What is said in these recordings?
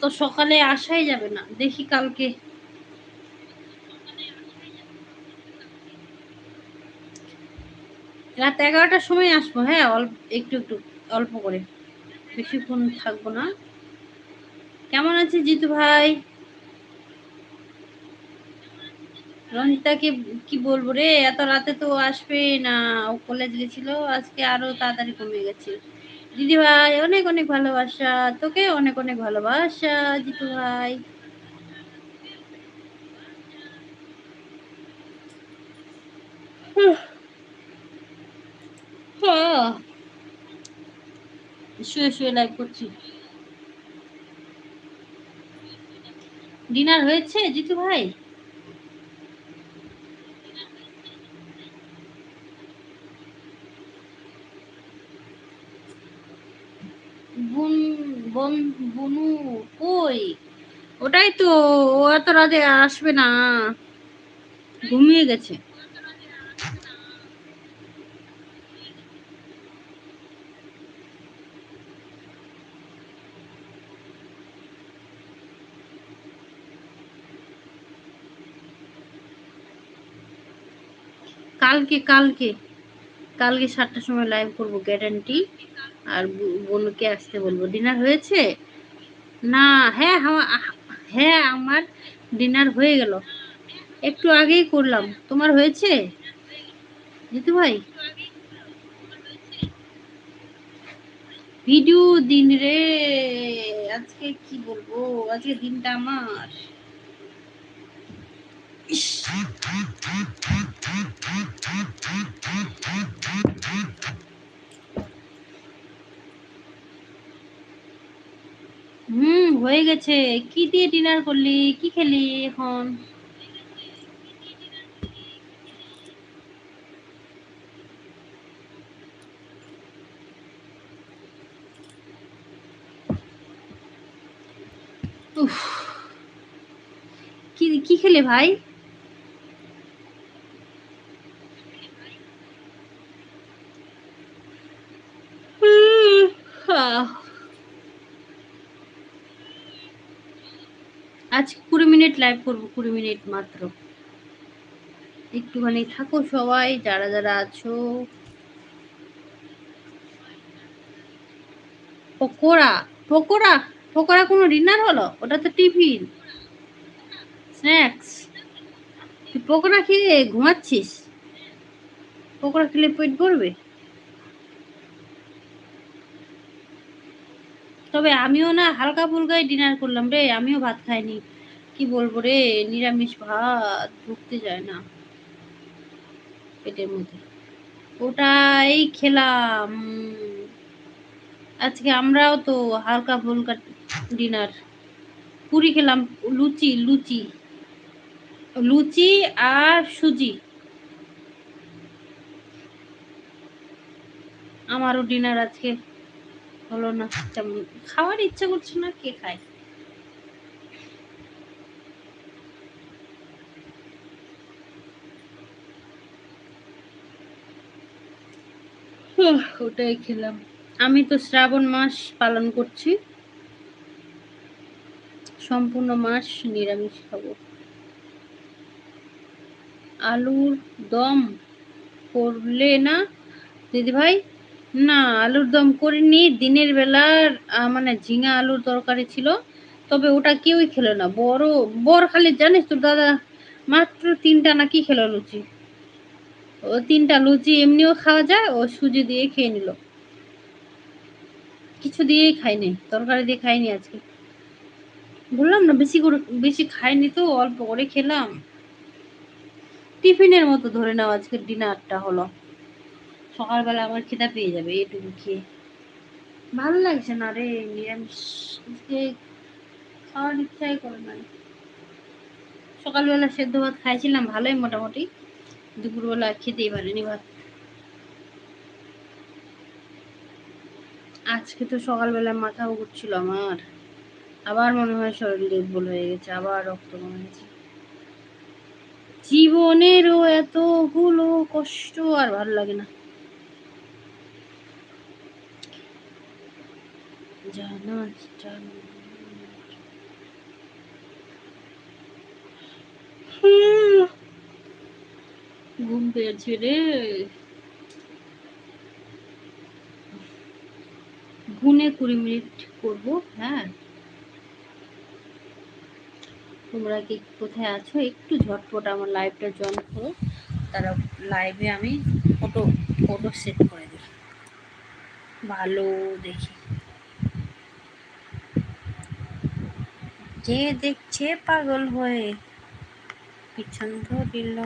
তো সকালে আসাই যাবে না, দেখি কালকে। রাত এগারোটার সময় আসব হ্যাঁ অল্প, একটু একটু, অল্প করে। বেশিক্ষণ থাকব না। কেমন আছে জিতু ভাই? রঞ্জিতাকে কি বলব রে, এত রাতে তো আসবে না, ও কলেজ গেছিল, আজকে আরও তাড়াতাড়ি কমে গেছে। দিদি ভাই অনেক অনেক ভালোবাসা, তোকে অনেক অনেক ভালোবাসা জিতু ভাই শুয়ে শুয়ে লাইভ করছি। ডিনার হয়েছে জিতু ভাই বুন, বন, বুনু কই? ওটাই তো, ও এত রাতে আসবে না। ঘুমিয়ে গেছে। কালকে কালকে কালকে সাতটার সময় লাইভ করব গ্যারান্টি আর বোনকে আসতে বলব ডিনার হয়েছে? না হ্যাঁ হ্যাঁ আমার ডিনার হয়ে গেল। একটু আগেই করলাম। তোমার হয়েছে? জিতু ভাই। ভিডিও দিন রে, আজকে কি বলব? আজকে দিনটা আমার। হুম হয়ে গেছে। কি দিয়ে ডিনার করলি? কি খেলি এখন? কি কি খেলে ভাই আজ কুড়ি মিনিট লাইভ করব কুড়ি মিনিট মাত্র। একটুখানি থাকো সবাই, যারা যারা আছো। পকোড়া পকোড়া পকোড়া কোনো ডিনার হলো? ওটা তো টিফিন। স্ন্যাক্স তুই পকোড়া খেয়ে ঘুমাচ্ছিস? পকোড়া খেলে পেট ভরবে? তবে আমিও না হালকা ফুলকাই ডিনার করলাম রে, আমিও ভাত খাইনি। কি বলব রে? নিরামিষ ভাত ঢুকতে যায় না পেটের মধ্যে। ওটাই খেলাম। আজকে আমরাও তো হালকা ফুলকা ডিনার। পুরি খেলাম, লুচি লুচি। লুচি আর সুজি। আমারও ডিনার আজকে হলো না, তেমন। খাওয়ার ইচ্ছা করছে না, কে খায়? ওটাই খেলাম। আমি তো শ্রাবণ মাস পালন করছি। সম্পূর্ণ মাস নিরামিষ খাব। আলুর দম করলে না, দিদি ভাই? না, আলুর দম করিনি। দিনের বেলার মানে ঝিঙা আলুর তরকারি ছিল। তবে ওটা কেউই খেলো না। বড় বড় খালি, জানিস তোর দাদা? মাত্র তিনটা নাকি খেলো লুচি। ও তিনটা লুচি এমনিও খাওয়া যায়, ও সুজি দিয়ে খেয়ে নিল। কিছু দিয়েই খাইনি তরকারি দিয়ে খাইনি আজকে। বললাম না, বেশি করে, বেশি খাইনি তো, অল্প করে খেলাম। টিফিনের মতো ধরে নাও, আজকে ডিনারটা হলো। সকালবেলা আমার খিদা পেয়ে যাবে, এটুকু খেয়ে। ভালো লাগছে না রে, নিরামিষ। খাওয়ার ইচ্ছাই করে না সকালবেলা সেদ্ধ ভাত খাইছিলাম, ভালোই মোটামুটি। দুপুরবেলা খেতেই পারিনি ভাত। আজকে তো সকালবেলা মাথা ঘুরছিল আমার। আবার মনে হয় শরীর দুর্বল হয়ে গেছে, আবার রক্ত গেছে জীবনেরও এতগুলো কষ্ট আর ভালো লাগে না। জানা জানা। ঘুম পেয়েছে রে। গুনে কুড়ি মিনিট করব হ্যাঁ। তোমরা কি কোথায় আছো? একটু ঝটপট আমার লাইভটা জয়েন করো। তারা লাইভে আমি ফটো ফটো সেট করে দিই। ভালো দেখি। যে দেখছে পাগল হয়ে, পিছন ধরিল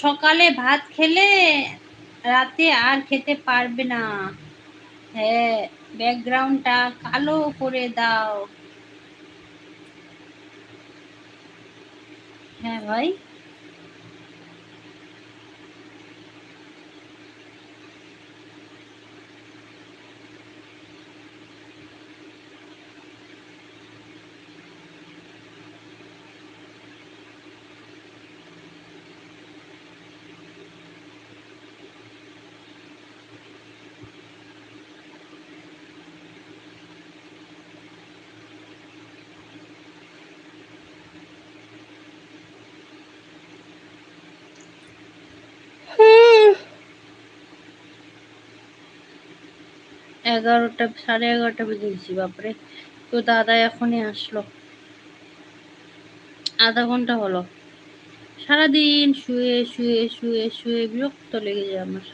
সকালে ভাত খেলে রাতে আর খেতে পারবে না। হ্যাঁ ব্যাকগ্রাউন্ডটা কালো করে দাও। হ্যাঁ ভাই? এগারোটা, সাড়ে এগারোটা বেজে গেছি, বাপরে। তো দাদা এখনই আসলো। আধা ঘণ্টা হলো। সারাদিন শুয়ে শুয়ে শুয়ে শুয়ে বিরক্ত লেগে যায় আমার।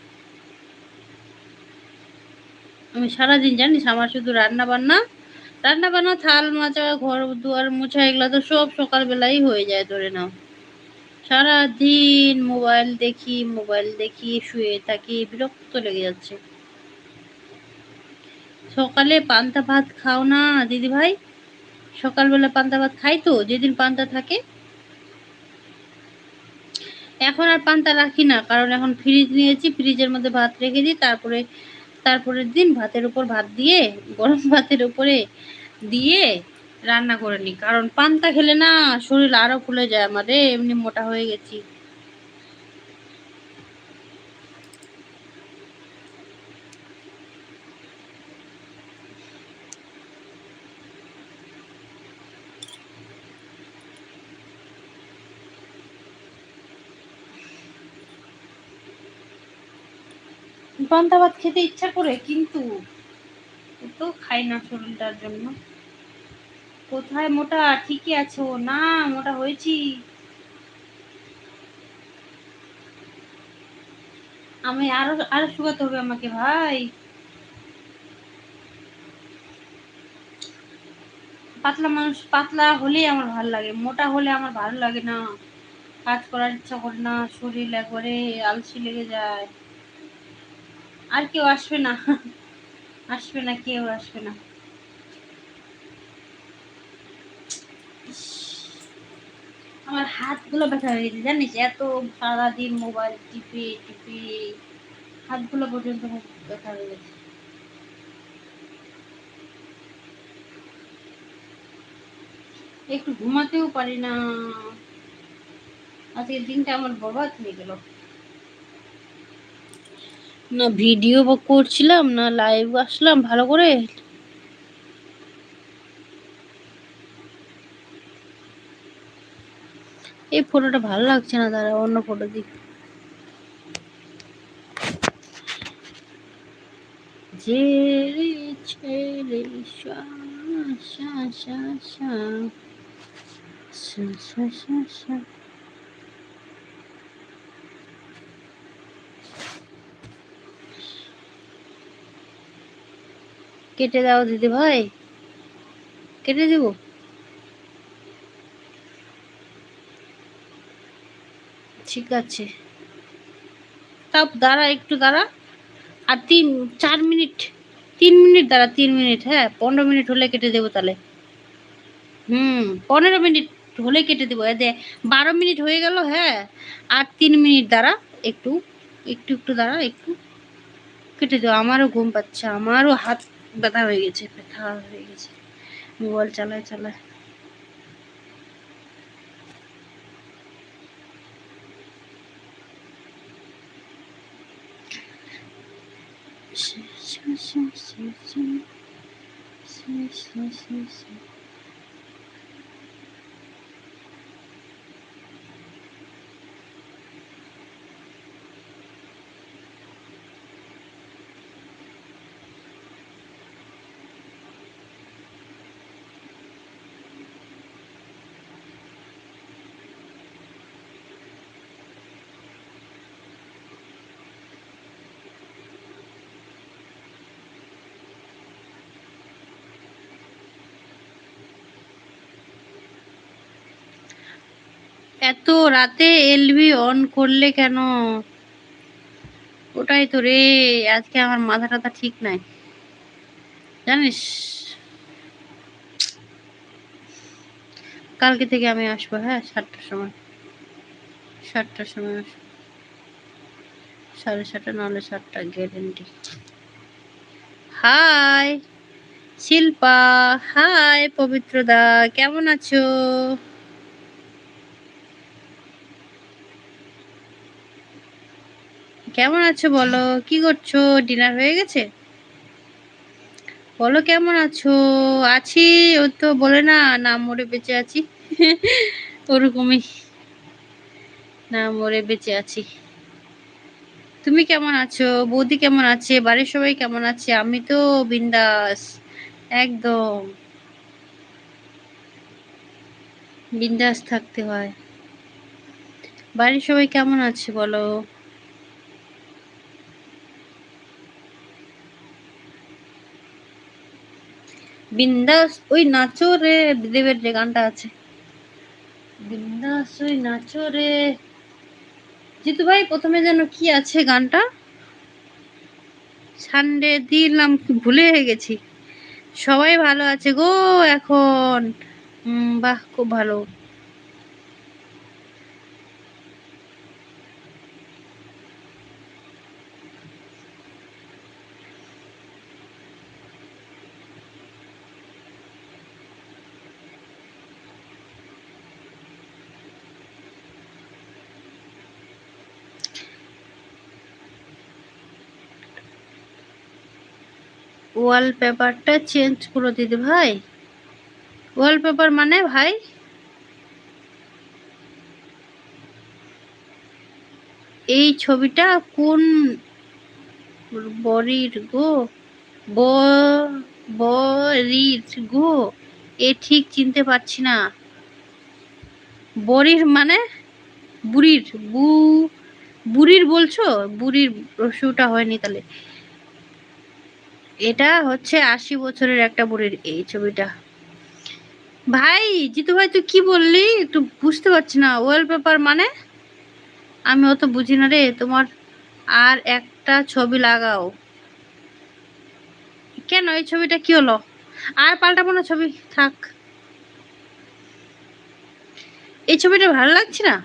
আমি সারাদিন জানিস আমার শুধু রান্না বান্না রান্না বান্না থাল মাজা ঘর দুয়ার মোছা, এগুলো তো সব সকালবেলাই হয়ে যায় ধরে নাও। সারাদিন মোবাইল দেখি মোবাইল দেখি, শুয়ে থাকি, বিরক্ত লেগে যাচ্ছে। সকালে পান্তা ভাত খাও না দিদি ভাই সকালবেলা পান্তা ভাত খাই তো, যেদিন পান্তা থাকে। এখন আর পান্তা রাখি না, কারণ এখন ফ্রিজ নিয়েছি ফ্রিজের মধ্যে ভাত রেখে দিই, তারপরে, তারপরের দিন ভাতের উপর ভাত দিয়ে, গরম ভাতের উপরে দিয়ে রান্না করে নিই। কারণ পান্তা খেলে না শরীর আরও ফুলে যায় আমার এমনি মোটা হয়ে গেছি। পান্তা ভাত খেতে ইচ্ছা করে, কিন্তু তো খাই না শরীরটার জন্য। কোথায় মোটা? ঠিকই আছো না, মোটা হয়েছি। আমি আরও আরও শুকাতে হবে আমাকে, ভাই। পাতলা মানুষ, পাতলা হলেই আমার ভালো লাগে। মোটা হলে আমার ভালো লাগে না। কাজ করার ইচ্ছা করে না, শরীর একবারে আলসি লেগে যায়। আর কেউ আসবে না। আসবে না, কেউ আসবে না। আমার হাতগুলো ব্যথা হয়ে গেছে, জানিস? এত সারাদিন মোবাইল টিপে টিপে, হাতগুলো পর্যন্ত ব্যথা হয়ে গেছে। একটু ঘুমাতেও পারি না। আজকের দিনটা আমার বরবাদ হয়ে গেল। না ভিডিও করছিলাম, না লাইভ আসলাম, ভালো করে? এই ফটোটা ভালো লাগছে না তারা অন্য ফটো দিক যে সা সা। কেটে দাও দিদি ভাই। কেটে দেব? ঠিক আছে। তাও দাঁড়া একটু দাঁড়া। আর তিন, চার মিনিট। তিন মিনিট দাঁড়া, তিন মিনিট হ্যাঁ? পনেরো মিনিট হলে কেটে দেবো তাহলে। হুম, পনেরো মিনিট হলে কেটে দেবো। দে বারো মিনিট হয়ে গেল হ্যাঁ? আর তিন মিনিট দাঁড়া, একটু একটু একটু দাঁড়া, একটু। কেটে দেবো। আমারও ঘুম পাচ্ছে, আমারও হাত ব্যথা হয়ে গেছে ব্যথা হয়ে গেছে মোবাইল চালায় চালায় এত রাতে এলবি অন করলে কেন? ওটাই তো রে, আজকে আমার মাথা টাথা ঠিক নাই। জানিস? কালকে থেকে আমি আসব হ্যাঁ? সাতটার সময়। সাতটার সময় আসব। সাড়ে সাতটা নাহলে সাতটা গ্যারেন্টি হাই শিল্পা। হাই পবিত্রদা। কেমন আছো? কেমন আছো বলো? কি করছ? ডিনার হয়ে গেছে? বলো কেমন আছো? আছি ও তো বলে না না মরে বেঁচে আছি। ওরকমই। না মরে বেঁচে আছি। তুমি কেমন আছো? বৌদি কেমন আছে? বাড়ির সবাই কেমন আছে? আমি তো বিন্দাস। একদম। বিন্দাস থাকতে হয়। বাড়ির সবাই কেমন আছে বলো? বিন্দাস, ওই নাচো রে দেবের যে গানটা আছে। বিন্দাস, ওই নাচো রে। জিতু ভাই, প্রথমে যেন কি আছে গানটা? সানডে দিলাম ভুলে হয়ে গেছি। সবাই ভালো আছে গো এখন। বাহ, খুব ভালো। ওয়ালপেপারটা চেঞ্জ করে দিদি ভাই। ওয়ালপেপার মানে ভাই? এই ছবিটা কোন বরির গো? বরির গো? এ ঠিক চিনতে পারছি না। বরির মানে বুড়ির, বু, বুড়ির বলছো? বুড়ির রসুটা হয়নি তাহলে। এটা হচ্ছে আশি বছরের একটা বুড়ির এই ছবিটা। ভাই, জিতু ভাই, তুই কি বললি? একটু বুঝতে পারছি না। ওয়ালপেপার মানে? আমি অত বুঝি না রে। তোমার আর একটা ছবি লাগাও। কেন? এই ছবিটা কি হলো? আর পাল্টাবো না ছবি? থাক। এই ছবিটা ভালো লাগছে না?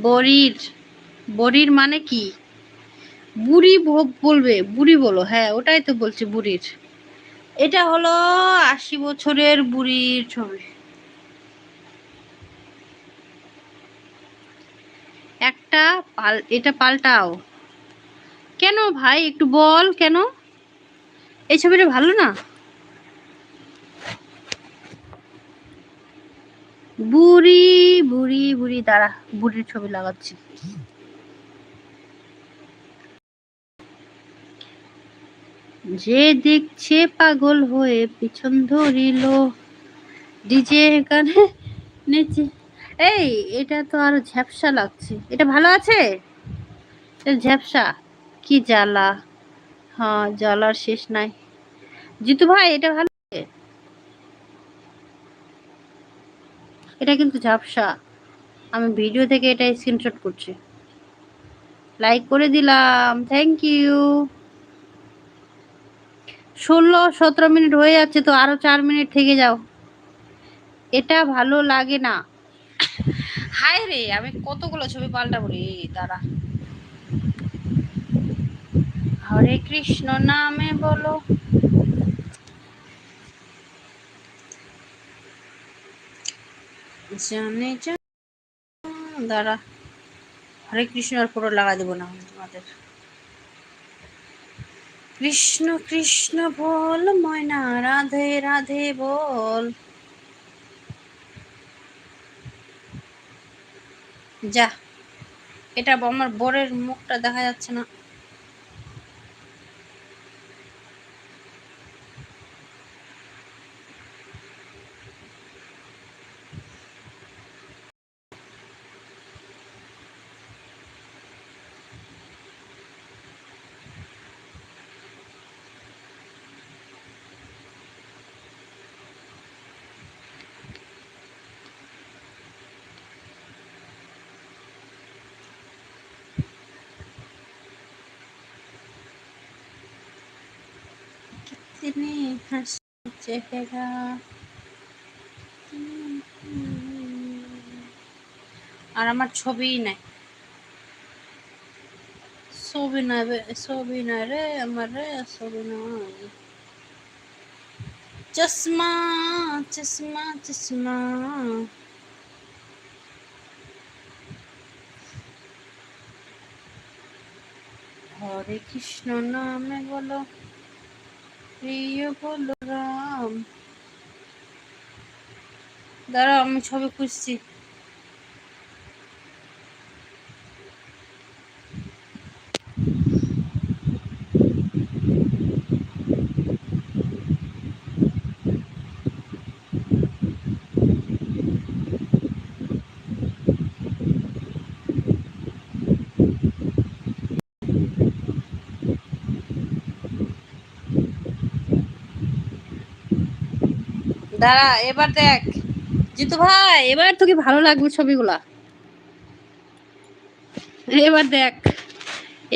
বরির বরির মানে কি? বুড়ি বলবে, বুড়ি বলো হ্যাঁ ওটাই তো বলছি বুড়ির। এটা হলো আশি বছরের বুড়ির ছবি। একটা পাল, এটা পাল্টাও। কেন ভাই, একটু বল কেন? এই ছবিটা ভালো না? বুড়ি বুড়ি বুড়ি, দাঁড়া, বুড়ির ছবি লাগাচ্ছি। যে দেখছে পাগল হয়ে পিছন ধরিল। ডিজে গানে নেচে। এই, এটা তো আরও ঝ্যাপসা লাগছে। এটা ভালো আছে? ঝ্যাপসা কি জ্বালা। হ্যাঁ জ্বালার শেষ নাই। জিতু ভাই, এটা ভালো? এটা কিন্তু ঝাপসা। আমি ভিডিও থেকে এটা স্ক্রিনশট করছি। লাইক করে দিলাম থ্যাংক ইউ ষোলো, সতেরো মিনিট হয়ে যাচ্ছে তো আরও চার মিনিট থেকে যাও। এটা ভালো লাগে না। হায় রে, আমি কতগুলো ছবি পাল্টাবো রে, দাঁড়া। হরে কৃষ্ণ নামে বলো। জানে যা, দাঁড়া, হরে কৃষ্ণ আর পুরো লাগা দেবো না তোমাদের। কৃষ্ণ কৃষ্ণ বল, ময়না, রাধে রাধে বল। যা, এটা আমার বরের মুখটা দেখা যাচ্ছে না। তিনি হাসি চেহারা আর আমার ছবিই নাই ছবি নাই ছবি নাই রে আমার রে ছবি নাই চশমা চশমা চশমা হরে কৃষ্ণ নামে বলো প্রিয় বলরাম। দাঁড়াও আমি ছবি খুঁজছি। দাঁড়া, এবার দেখ। জিতু ভাই, এবার তোকে ভালো লাগবে ছবিগুলা। এবার দেখ,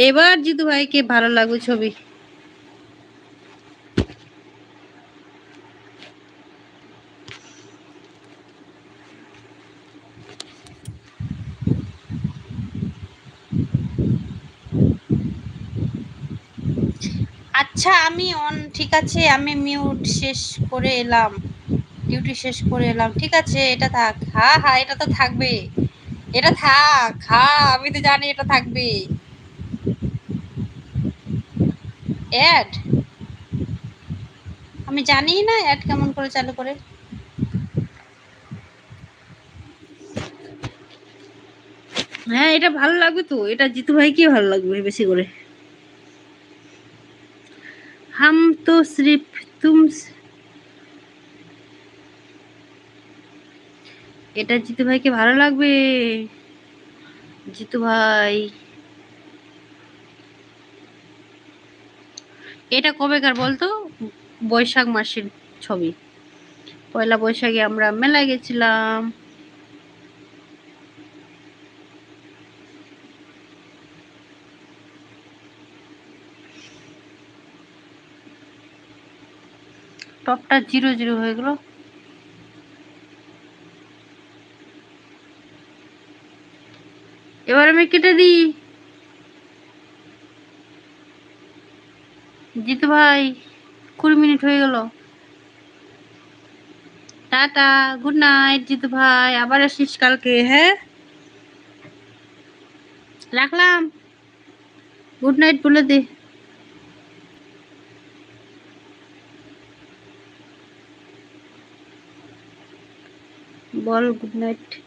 এবার জিতু ভাইকে ভালো লাগবে ছবি। আচ্ছা আমি অন ঠিক আছে, আমি মিউট শেষ করে এলাম। ডিউটি শেষ করে এলাম। ঠিক আছে, এটা থাক। হ্যাঁ হ্যাঁ এটা তো থাকবে। এটা থাক। হ্যাঁ আমি তো জানি এটা থাকবে। অ্যাড আমি জানি না অ্যাড কেমন করে চালু করে। হ্যাঁ এটা ভালো লাগবে তো। এটা জিতু ভাই কি ভালো লাগবে বেশি করে। হাম তো সির্ফ, তুম এটা জিতু ভাইকে ভালো লাগবে। জিতু ভাই। এটা কবেকার বলতো? বৈশাখ মাসের ছবি। পয়লা বৈশাখে আমরা মেলায় গেছিলাম। টপটা জিরো জিরো হয়ে গেল। এবার আমি কেটে দিই। জিতু ভাই, কুড়ি মিনিট হয়ে গেল। টাটা, গুড নাইট জিতু ভাই, আবার আসিস কালকে হ্যাঁ? রাখলাম। গুড নাইট বলে দে। বল, গুড নাইট।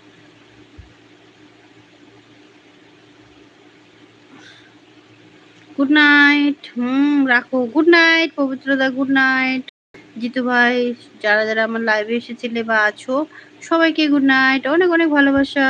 গুড নাইট হুম, রাখো। গুড নাইট পবিত্রদা গুড নাইট জিতু ভাই, যারা যারা আমার লাইভে এসেছিলে বা আছো, সবাইকে গুড নাইট অনেক অনেক ভালোবাসা।